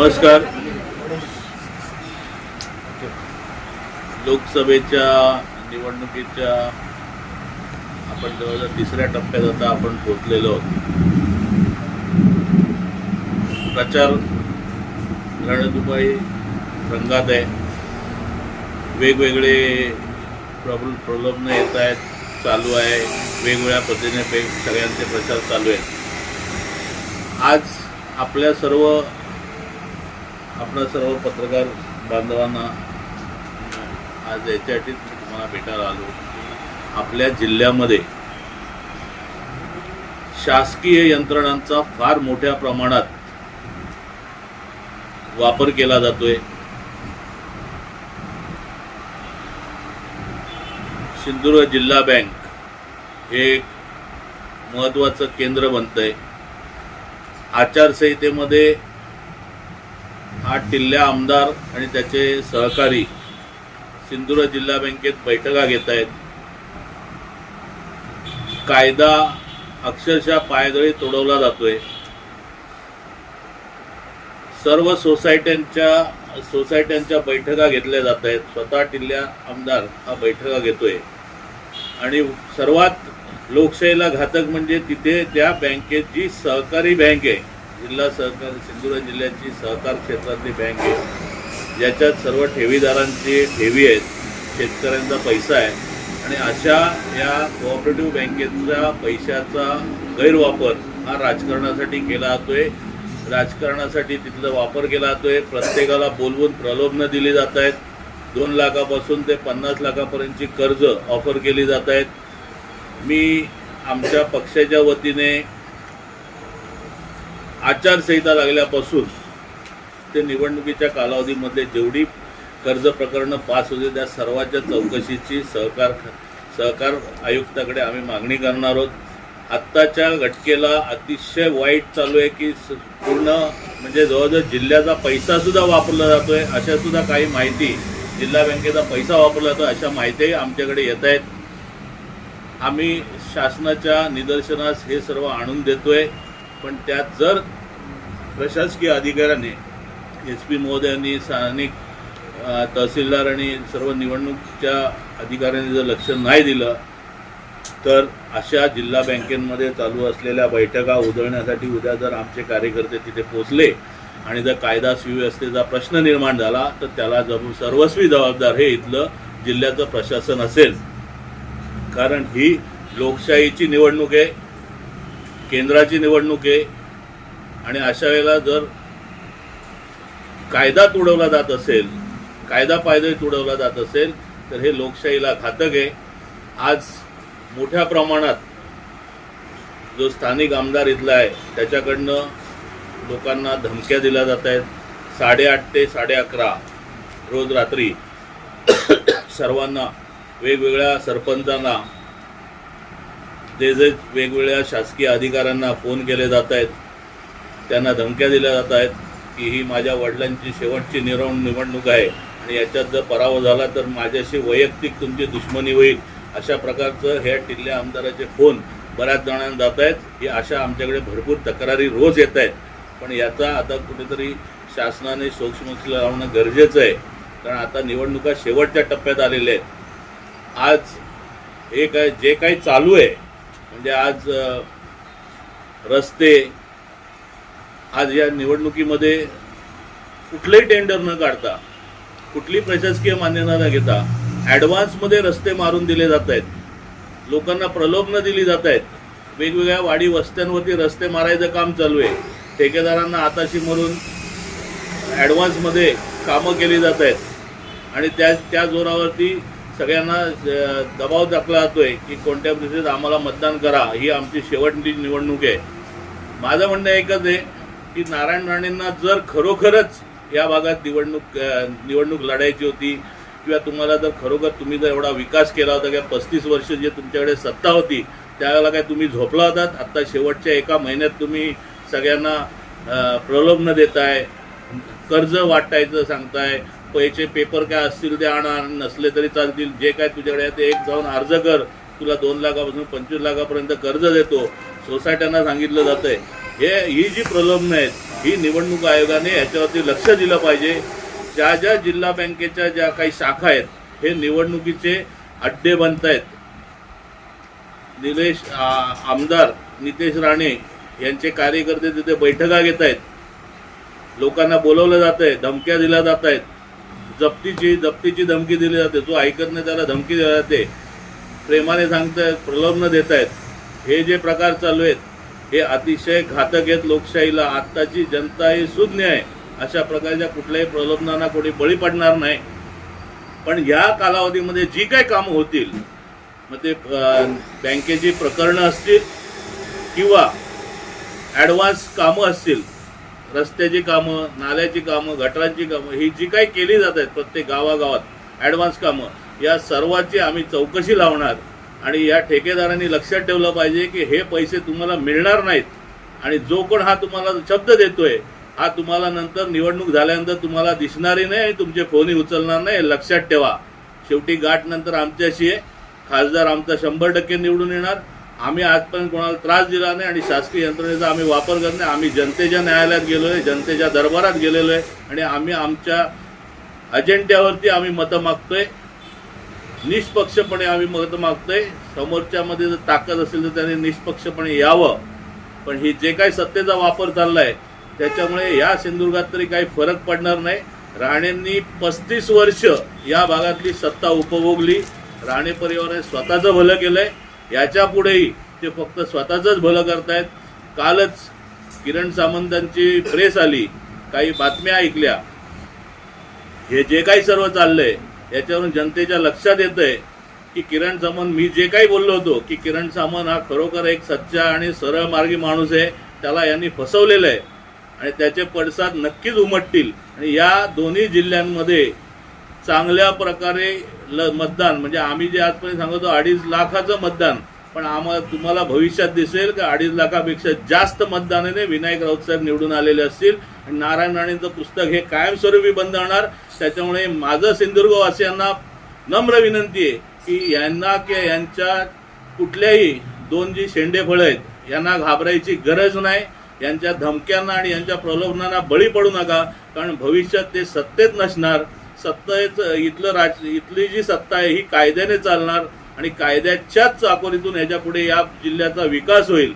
नमस्कार. लोकसभेच्या निवडणुकीच्या आपण जवळजवळ तिसऱ्या टप्प्यात आता आपण पोचलेलो प्रचार रणधुमाळी रंगात आहे. वेगवेगळे प्रॉब्लेम प्रॉब्लेम येत आहेत चालू आहे. वेगवेगळ्या पद्धतीने पे सगळ्यांचे प्रचार चालू आहेत. आज आपल्या सर्व आपल्या सर्व पत्रकार बांधवांना आज याच्यासाठीच मी तुम्हाला भेटायला आलो. आपल्या जिल्ह्यामध्ये शासकीय यंत्रणांचा फार मोठ्या प्रमाणात वापर केला जातोय. सिंधुदुर्ग जिल्हा बँक हे एक महत्त्वाचं केंद्र बनतंय. आचारसंहितेमध्ये हा टिल्ल्या आमदार आणि त्याचे सहकारी सिंधुदुर्ग जिल्हा बँकेत बैठका घेत आहेत. कायदा अक्षरशः पायदळी तोडवला जातोय. सर्व सोसायट्यांच्या सोसायट्यांच्या बैठका घेतल्या जात आहेत. स्वतः टिल्ल्या आमदार हा बैठका घेतोय. आणि सर्वात लोकशाहीला घातक म्हणजे तिथे त्या बँकेत जी सहकारी बँक आहे जिल्हा सहकारी सिंधुदुर्ग जिल्ह्याची सहकार क्षेत्रातली बँक आहे. ज्याच्यात सर्व ठेवीदारांची ठेवी आहेत शेतकऱ्यांचा पैसा आहे. आणि अशा या कोऑपरेटिव्ह बँकेचा पैशाचा गैरवापर हा राजकारणासाठी केला जातोय. राजकारणासाठी तिथला वापर केला जातोय. प्रत्येकाला बोलवून प्रलोभनं दिली जात आहेत. दोन लाखापासून ते पन्नास लाखापर्यंतची कर्ज ऑफर केली जात आहेत. मी आमच्या पक्षाच्या वतीने आचारसंहिता लागल्यापासून ते निवडणुकीच्या कालावधीमध्ये जेवढी कर्ज प्रकरणं पास होते त्या सर्वांच्या चौकशीची सहकार सहकार आयुक्ताकडे आम्ही मागणी करणार आहोत. आत्ताच्या घटकेला अतिशय वाईट चालू आहे की स- पूर्ण म्हणजे जवळजवळ जिल्ह्याचा पैसासुद्धा वापरला जातो आहे अशासुद्धा काही माहिती जिल्हा बँकेचा पैसा वापरला जातो अशा माहितीही आमच्याकडे येत आहेत. आम्ही शासनाच्या निदर्शनास हे सर्व आणून देतो आहे पण त्यात जर प्रशासकीय अधिकाऱ्याने एस पी महोदयांनी स्थानिक तहसीलदार आणि सर्व निवडणूकच्या अधिकाऱ्यांनी जर लक्ष नाही दिलं तर अशा जिल्हा बँकेमध्ये चालू असलेल्या बैठका उधळण्यासाठी उद्या जर आमचे कार्यकर्ते तिथे पोचले आणि जर कायदा सुव्यवस्थेचा प्रश्न निर्माण झाला तर त्याला जब सर्वस्वी जबाबदार हे इथलं जिल्ह्याचं प्रशासन असेल. कारण ही लोकशाहीची निवडणूक आहे केंद्राची निवडणूक आहे आणि अशा वेळेला जर कायदा तुडवला जात असेल कायदा पायदळी तुडवला जात असेल तर हे लोकशाहीला घातक आहे. आज मोठ्या प्रमाणात जो स्थानिक आमदार इथला आहे त्याच्याकडनं लोकांना धमक्या दिल्या जात आहेत. साडेआठ ते साडे अकरा रोज रात्री सर्वांना वेगवेगळ्या सरपंचांना जे जे वेगवेगळ्या शासकीय अधिकाऱ्यांना फोन केले जात आहेत त्यांना धमक्या दिल्या जात आहेत की ही माझ्या वडिलांची शेवटची निरव निवडणूक आहे आणि याच्यात जर पराभव झाला तर माझ्याशी वैयक्तिक तुमची दुश्मनी होईल. अशा प्रकारचं ह्या टिल्ल्या आमदाराचे फोन बऱ्याच जणांना जात आहेत. ही अशा आमच्याकडे भरपूर तक्रारी रोज येत आहेत. पण याचा आता कुठेतरी शासनाने सूक्ष्मक्ष लावणं गरजेचं आहे. कारण आता निवडणुका शेवटच्या टप्प्यात आलेल्या आहेत. आज हे काय जे काही चालू आहे म्हणजे आज रस्ते आज या निवडणुकीमध्ये कुठलंही टेंडर न काढता कुठली प्रशासकीय मान्यता न घेता ॲडव्हान्समध्ये रस्ते मारून दिले जात आहेत. लोकांना प्रलोभनं दिली जात आहेत. वेगवेगळ्या वाडी वस्त्यांवरती रस्ते मारायचं काम चालू आहे. ठेकेदारांना आताशी मरून ॲडव्हान्समध्ये कामं केली जात आहेत. आणि त्या त्या जोरावरती सगळ्यांना दबाव टाकला जातोय की कोणत्या परिस्थितीत आम्हाला मतदान करा ही आमची शेवटची निवडणूक आहे. माझं म्हणणं एकच आहे की नारायण राणेंना जर खरोखरच या भागात निवडणूक निवडणूक लढायची होती किंवा तुम्हाला जर खरोखर तुम्ही जर एवढा विकास केला होता किंवा पस्तीस वर्ष जे तुमच्याकडे सत्ता होती त्यावेळेला काय तुम्ही झोपला होतात आत्ता शेवटच्या एका महिन्यात तुम्ही सगळ्यांना प्रलोभन देताय कर्ज वाटायचं सांगताय पैसे पेपर काय असतील ते आणा नसले तरी चालतील. जे काय तुझ्याकडे आहे ते एक जाऊन अर्ज कर. तुला दोन लाखापासून पंचवीस लाखापर्यंत कर्ज देतो. सोसायट्यांना सांगितलं जातंय. हे ही जी प्रलंबन आहेत ही निवडणूक आयोगाने याच्यावरती लक्ष दिलं पाहिजे. ज्या ज्या जिल्हा बँकेच्या ज्या काही शाखा आहेत हे निवडणुकीचे अड्डे बनत आहेत. निलेश आमदार नितेश राणे यांचे कार्यकर्ते तिथे बैठका घेत आहेत. लोकांना बोलवलं जात आहे धमक्या दिल्या जात आहेत. जप्तीची जप्तीची धमकी दिली जाते जो ऐकत नाही त्याला धमकी दिली जाते. प्रेमाने सांगतायत प्रलोभन देत आहेत हे जे प्रकार चालू आहेत हे अतिशय घातक आहेत लोकशाहीला. आत्ताची जनता ही सुज्ञ आहे. अशा प्रकारच्या कुठल्याही प्रलोभनांना कोणी बळी पडणार नाही. पण या कालावधीमध्ये जी काही कामं होतील मग ते बँकेची प्रकरणं असतील किंवा ॲडव्हान्स कामं असतील रस्त्याची कामं नाल्याची कामं गटरांची कामं ही जी काही केली जात आहेत प्रत्येक गावागावात ॲडव्हान्स कामं या सर्वाची आम्ही चौकशी लावणार आणि या ठेकेदारांनी लक्षात ठेवलं पाहिजे की हे पैसे तुम्हाला मिळणार नाहीत आणि जो कोण हा तुम्हाला शब्द देतोय हा तुम्हाला नंतर निवडणूक झाल्यानंतर तुम्हाला दिसणारही नाही आणि तुमचे फोनही उचलणार नाही लक्षात ठेवा. शेवटी गाठ नंतर आमच्याशी आहे. खासदार आमचा शंभर टक्के निवडून येणार. आम्ही आजपर्यंत कोणाला त्रास दिला नाही आणि शासकीय यंत्रणेचा आम्ही वापर करत नाही. आम्ही जनतेच्या न्यायालयात गेलो आहे जनतेच्या दरबारात गेलेलो आहे आणि आम्ही आमच्या अजेंड्यावरती आम्ही मतं मागतोय. निष्पक्षपणे आम्ही मतं मागतोय. समोरच्यामध्ये जर ताकद असेल तर त्याने निष्पक्षपणे यावं. पण ही जे काही सत्तेचा वापर चालला आहे त्याच्यामुळे या सिंधुदुर्गात तरी काही फरक पडणार नाही. राणेंनी पस्तीस वर्ष या भागातली सत्ता उपभोगली. राणे परिवाराने स्वतःचं भलं केलंय. याच्या पुढेही ते फक्त स्वतःचंच भलं करतायत. कालच किरण सामंतांची प्रेस आली काही बातम्या ऐकल्या. हे जे काही सर्व चाललंय याच्यावरून जनतेच्या लक्षात येतंय की किरण सामंत मी जे काही बोललो होतो की किरण सामंत हा खरोखर एक सच्चा आणि सरळ मार्गी माणूस आहे त्याला यांनी फसवलेलं आहे आणि त्याचे पडसाद नक्कीच उमटतील. आणि या दोन्ही जिल्ह्यांमध्ये चांगल्या प्रकारे ल मतदान. म्हणजे आम्ही जे आजपर्यंत सांगतो अडीच लाखाचं मतदान. पण आम्हाला तुम्हाला भविष्यात दिसेल का अडीच लाखापेक्षा जास्त मतदानाने विनायक राऊत साहेब निवडून आलेले असतील. आणि नारायण राणेंचं पुस्तक हे कायमस्वरूपी बंद होणार. त्याच्यामुळे माझं सिंधुदुर्गवासियांना नम्र विनंती आहे की यांना किंवा यांच्या कुठल्याही दोन जी शेंडे फळं आहेत यांना घाबरायची गरज नाही. यांच्या धमक्यांना आणि यांच्या प्रलोभनांना बळी पडू नका. कारण भविष्यात ते सत्तेत नसणार. सत्ता इथलं राज इथली जी सत्ता आहे ही कायद्याने चालणार आणि कायद्याच्याच चाकोरीतून ह्याच्या पुढे या जिल्ह्याचा विकास होईल.